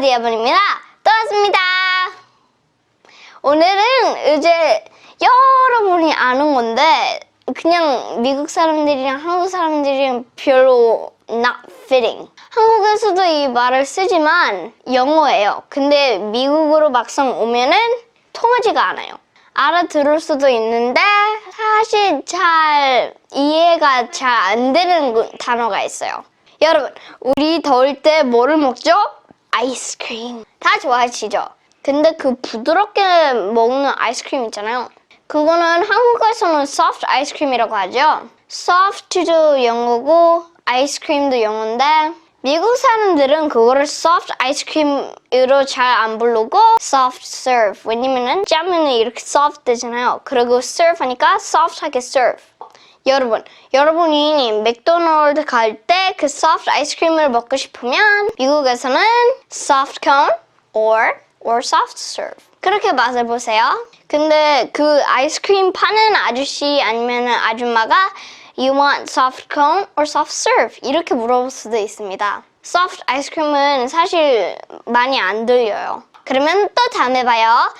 디아번입니다. 또 왔습니다. 오늘은 이제 여러분이 아는 건데 그냥 미국 사람들이랑 한국 사람들이랑 별로 not fitting. 한국에서도 이 말을 쓰지만 영어예요. 근데 미국으로 막상 오면은 통하지가 않아요. 알아들을 수도 있는데 사실 잘 이해가 잘 안 되는 그 단어가 있어요. 여러분, 우리 더울 때 뭐를 먹죠? 아이스크림. 다 좋아하시죠? 근데 그 부드럽게 먹는 아이스크림 있잖아요. 그거는 한국에서는 soft 아이스크림이라고 하죠. soft도 영어고 아이스크림도 영어인데 미국 사람들은 그거를 soft 아이스크림으로 잘 안 부르고 soft serve. 왜냐면은 짜면은 이렇게 soft 되잖아요. 그리고 serve 하니까 soft하게 serve. 여러분, 여러분이 맥도날드 갈 때 그 soft 아이스크림을 먹고 싶으면 미국에서는 soft cone or or soft serve. 그렇게 맛을 보세요. 근데 그 아이스크림 파는 아저씨 아니면 아줌마가 You want soft cone or soft serve? 이렇게 물어볼 수도 있습니다. soft 아이스크림은 사실 많이 안 들려요. 그러면 또 다음에 봐요.